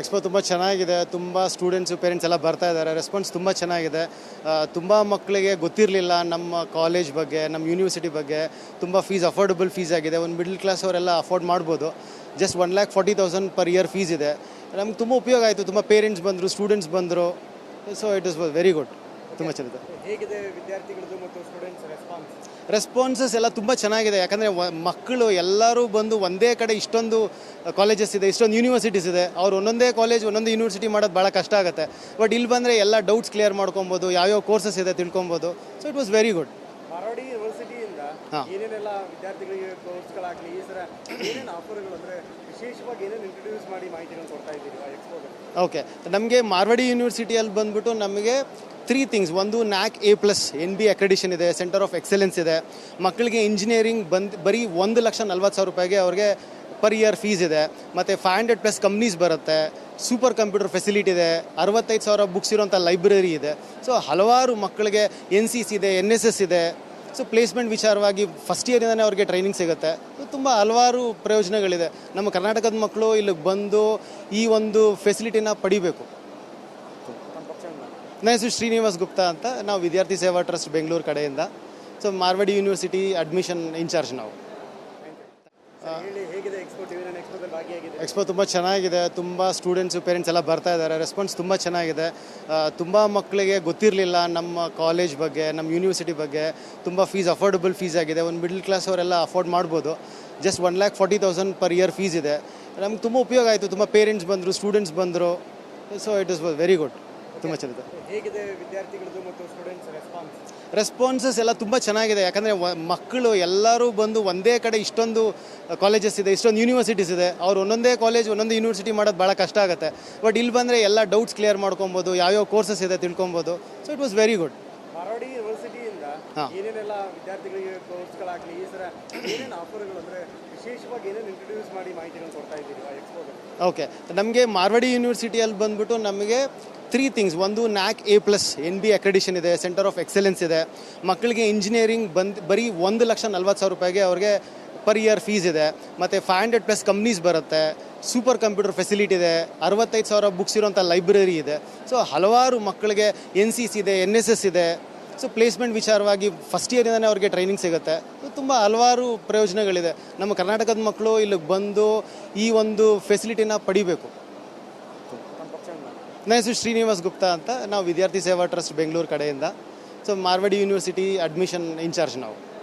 Expo ತುಂಬ ಚೆನ್ನಾಗಿದೆ. ತುಂಬ ಸ್ಟೂಡೆಂಟ್ಸು ಪೇರೆಂಟ್ಸ್ ಎಲ್ಲ ಬರ್ತಾ ಇದ್ದಾರೆ. ರೆಸ್ಪಾನ್ಸ್ ತುಂಬ ಚೆನ್ನಾಗಿದೆ. ತುಂಬ ಮಕ್ಕಳಿಗೆ ಗೊತ್ತಿರಲಿಲ್ಲ ನಮ್ಮ ಕಾಲೇಜ್ ಬಗ್ಗೆ, ನಮ್ಮ ಯೂನಿವರ್ಸಿಟಿ ಬಗ್ಗೆ. ತುಂಬ ಫೀಸ್ ಅಫೋರ್ಡಬಲ್ ಫೀಸ್ ಆಗಿದೆ. ಒಂದು ಮಿಡ್ಲ್ ಕ್ಲಾಸ್ ಅವರೆಲ್ಲ ಅಫೋರ್ಡ್ ಮಾಡ್ಬೋದು. Just one lakh forty thousand per year fees ಇದೆ. ನಮ್ಗೆ ತುಂಬ ಉಪಯೋಗ ಆಯಿತು. ತುಂಬ ಪೇರೆಂಟ್ಸ್ ಬಂದರು ಸ್ಟೂಡೆಂಟ್ಸ್ ಬಂದರು. So it is very good ತುಂಬ ಚೆನ್ನಾಗಿದೆ. ಹೇಗಿದೆ ವಿದ್ಯಾರ್ಥಿಗಳದ್ದು ಮತ್ತು ಸ್ಟೂಡೆಂಟ್ಸ್ ರೆಸ್ಪಾನ್ಸ್ ರೆಸ್ಪಾನ್ಸಸ್ ಎಲ್ಲ ತುಂಬ ಚೆನ್ನಾಗಿದೆ. ಯಾಕಂದರೆ ಮಕ್ಕಳು ಎಲ್ಲರೂ ಬಂದು ಒಂದೇ ಕಡೆ ಇಷ್ಟೊಂದು ಕಾಲೇಜಸ್ ಇದೆ ಇಷ್ಟೊಂದು ಯೂನಿವರ್ಸಿಟೀಸ್ ಇದೆ. ಅವ್ರು ಒಂದೊಂದೇ ಕಾಲೇಜ್ ಒಂದೊಂದು ಯೂನಿವರ್ಸಿಟಿ ಮಾಡೋದು ಭಾಳ ಕಷ್ಟ ಆಗುತ್ತೆ. ಬಟ್ ಇಲ್ಲಿ ಬಂದರೆ ಎಲ್ಲ ಡೌಟ್ಸ್ ಕ್ಲಿಯರ್ ಮಾಡ್ಕೊಬೋದು ಯಾವ್ಯಾವ ಕೋರ್ಸಸ್ ಇದೆ ತಿಳ್ಕೊಬೋದು. So it was very good Marwadi ಯೂನಿವರ್ಸಿಟಿಯಿಂದ ಏನೇನೆಲ್ಲ ವಿದ್ಯಾರ್ಥಿಗಳಿಗೆ ಕೋರ್ಸ್ಗಳಾಗಲಿ ಈ ಸರ ಏನೇನು ಆಫರ್ಗಳು ಅಂದರೆ ವಿಶೇಷವಾಗಿ ಏನೇನು ಇಂಟ್ರೊಡ್ಯೂಸ್ ಮಾಡಿ ಮಾಹಿತಿಗಳನ್ನು ಕೊಡ್ತಾ ಇದ್ದೀರಿ ಆ ಓಕೆ ನಮಗೆ ಮಾರ್ವಾಡಿ ಯೂನಿವರ್ಸಿಟಿಯಲ್ಲಿ ಬಂದ್ಬಿಟ್ಟು ನಮಗೆ ತ್ರೀ ಥಿಂಗ್ಸ್ ಒಂದು NAAC A plus N B accreditation ಇದೆ ಸೆಂಟರ್ ಆಫ್ ಎಕ್ಸಲೆನ್ಸ್ ಇದೆ. ಮಕ್ಕಳಿಗೆ ಇಂಜಿನಿಯರಿಂಗ್ ಬಂದು, ಬರೀ ಒಂದು ಲಕ್ಷ ನಲ್ವತ್ತು ಸಾವಿರ ರೂಪಾಯಿಗೆ ಅವ್ರಿಗೆ ಪರ್ ಇಯರ್ ಫೀಸ್ ಇದೆ. ಮತ್ತು ಫೈವ್ ಹಂಡ್ರೆಡ್ ಪ್ಲಸ್ ಕಂಪ್ನೀಸ್ ಬರುತ್ತೆ. ಸೂಪರ್ ಕಂಪ್ಯೂಟರ್ ಫೆಸಿಲಿಟಿ ಇದೆ. ಅರವತ್ತೈದು ಸಾವಿರ ಬುಕ್ಸ್ ಇರುವಂಥ ಲೈಬ್ರರಿ ಇದೆ. ಸೊ ಹಲವಾರು ಮಕ್ಕಳಿಗೆ ಎನ್ ಸಿ ಸಿ ಇದೆ ಎನ್ ಎಸ್ ಎಸ್ ಇದೆ. ಸೊ ಪ್ಲೇಸ್ಮೆಂಟ್ ವಿಚಾರವಾಗಿ ಫಸ್ಟ್ ಇಯರಿಂದನೇ ಅವ್ರಿಗೆ ಟ್ರೈನಿಂಗ್ ಸಿಗುತ್ತೆ. ತುಂಬ ಹಲವಾರು ಪ್ರಯೋಜನಗಳಿದೆ. ನಮ್ಮ ಕರ್ನಾಟಕದ ಮಕ್ಕಳು ಇಲ್ಲಿಗೆ ಬಂದು ಈ ಒಂದು ಫೆಸಿಲಿಟಿನ ಪಡಿಬೇಕು. ನನ್ನ ಹೆಸರು ಶ್ರೀನಿವಾಸ್ ಗುಪ್ತಾ ಅಂತ ನಾವು ವಿದ್ಯಾರ್ಥಿ ಸೇವಾ ಟ್ರಸ್ಟ್ ಬೆಂಗಳೂರು ಕಡೆಯಿಂದ. So Marwadi university admission incharge ನಾವು. ಎಕ್ಸ್ಪೋ ತುಂಬ ಚೆನ್ನಾಗಿದೆ. ತುಂಬ ಸ್ಟೂಡೆಂಟ್ಸು ಪೇರೆಂಟ್ಸ್ ಎಲ್ಲ ಬರ್ತಾ ಇದ್ದಾರೆ. ರೆಸ್ಪಾನ್ಸ್ ತುಂಬ ಚೆನ್ನಾಗಿದೆ. ತುಂಬ ಮಕ್ಕಳಿಗೆ ಗೊತ್ತಿರಲಿಲ್ಲ ನಮ್ಮ ಕಾಲೇಜ್ ಬಗ್ಗೆ ನಮ್ಮ ಯೂನಿವರ್ಸಿಟಿ ಬಗ್ಗೆ. ತುಂಬ ಫೀಸ್ ಅಫೋರ್ಡಬಲ್ ಫೀಸ್ ಆಗಿದೆ. ಒಂದು ಮಿಡ್ಲ್ ಕ್ಲಾಸ್ ಅವರೆಲ್ಲ ಅಫೋರ್ಡ್ ಮಾಡ್ಬೋದು. Just one lakh forty thousand per year fees ಇದೆ. ನಮ್ಗೆ ತುಂಬ ಉಪಯೋಗ ಆಯಿತು. ತುಂಬ ಪೇರೆಂಟ್ಸ್ ಬಂದರು ಸ್ಟೂಡೆಂಟ್ಸ್ ಬಂದರು. So it is very good ತುಂಬ ಚೆನ್ನಾಗಿದೆ. ಹೇಗಿದೆ ವಿದ್ಯಾರ್ಥಿಗಳದ್ದು ಮತ್ತು ಸ್ಟೂಡೆಂಟ್ಸ್ ರೆಸ್ಪಾನ್ಸ್ ರೆಸ್ಪಾನ್ಸಸ್ ಎಲ್ಲ ತುಂಬ ಚೆನ್ನಾಗಿದೆ. ಯಾಕಂದರೆ ಮಕ್ಕಳು ಎಲ್ಲರೂ ಬಂದು ಒಂದೇ ಕಡೆ ಇಷ್ಟೊಂದು ಕಾಲೇಜಸ್ ಇದೆ ಇಷ್ಟೊಂದು ಯೂನಿವರ್ಸಿಟೀಸ್ ಇದೆ. ಅವ್ರು ಒಂದೊಂದೇ ಕಾಲೇಜ್ ಒಂದೊಂದು ಯೂನಿವರ್ಸಿಟಿ ಮಾಡೋದು ಭಾಳ ಕಷ್ಟ ಆಗುತ್ತೆ. ಬಟ್ ಇಲ್ಲಿ ಬಂದರೆ ಎಲ್ಲ ಡೌಟ್ಸ್ ಕ್ಲಿಯರ್ ಮಾಡ್ಕೊಬೋದು ಯಾವ್ಯಾವ ಕೋರ್ಸಸ್ ಇದೆ ತಿಳ್ಕೊಬೋದು. So it was very good Marwadi ಯೂನಿವರ್ಸಿಟಿಯಿಂದ ಏನೇನೆಲ್ಲ ವಿದ್ಯಾರ್ಥಿಗಳಿಗೆ ಕೋರ್ಸ್ಗಳಾಗಲಿ ಈ ಥರ ಏನೇನು ಆಫರ್ಗಳು ಅಂದರೆ ವಿಶೇಷವಾಗಿ ಏನೇನು ಇಂಟ್ರೊಡ್ಯೂಸ್ ಮಾಡಿ ಮಾಹಿತಿಗಳನ್ನು ಕೊಡ್ತಾ ಇದ್ದೀರಿ ಆ ಎಕ್ಸ್ಪೋದಲ್ಲಿ ಓಕೆ ನಮಗೆ ಮಾರ್ವಾಡಿ ಯೂನಿವರ್ಸಿಟಿಯಲ್ಲಿ ಬಂದ್ಬಿಟ್ಟು ನಮಗೆ ತ್ರೀ ಥಿಂಗ್ಸ್ ಒಂದು NAAC A plus N B accreditation ಇದೆ ಸೆಂಟರ್ ಆಫ್ ಎಕ್ಸಲೆನ್ಸ್ ಇದೆ. ಮಕ್ಕಳಿಗೆ ಇಂಜಿನಿಯರಿಂಗ್ ಬಂದು, ಬರೀ ಒಂದು ಲಕ್ಷ ನಲ್ವತ್ತು ಸಾವಿರ ರೂಪಾಯಿಗೆ ಅವ್ರಿಗೆ ಪರ್ ಇಯರ್ ಫೀಸ್ ಇದೆ. ಮತ್ತು ಫೈವ್ ಹಂಡ್ರೆಡ್ ಪ್ಲಸ್ ಕಂಪ್ನೀಸ್ ಬರುತ್ತೆ. ಸೂಪರ್ ಕಂಪ್ಯೂಟರ್ ಫೆಸಿಲಿಟಿ ಇದೆ. ಅರವತ್ತೈದು ಸಾವಿರ ಬುಕ್ಸ್ ಇರೋಂಥ ಲೈಬ್ರರಿ ಇದೆ. ಸೊ ಹಲವಾರು ಮಕ್ಕಳಿಗೆ ಎನ್ ಸಿ ಸಿ ಇದೆ ಎನ್ ಎಸ್ ಎಸ್ ಇದೆ. ಸೊ ಪ್ಲೇಸ್ಮೆಂಟ್ ವಿಚಾರವಾಗಿ ಫಸ್ಟ್ ಇಯರಿಂದನೇ ಅವ್ರಿಗೆ ಟ್ರೈನಿಂಗ್ ಸಿಗುತ್ತೆ. ತುಂಬ ಹಲವಾರು ಪ್ರಯೋಜನಗಳಿದೆ. ನಮ್ಮ ಕರ್ನಾಟಕದ ಮಕ್ಕಳು ಇಲ್ಲಿಗೆ ಬಂದು ಈ ಒಂದು ಫೆಸಿಲಿಟಿನ ಪಡಿಬೇಕು. ನನ್ನ ಹೆಸರು ಶ್ರೀನಿವಾಸ್ ಗುಪ್ತಾ ಅಂತ. ನಾವು ವಿದ್ಯಾರ್ಥಿ ಸೇವಾ ಟ್ರಸ್ಟ್ ಬೆಂಗಳೂರು ಕಡೆಯಿಂದ. So Marwadi university admission incharge ನಾವು.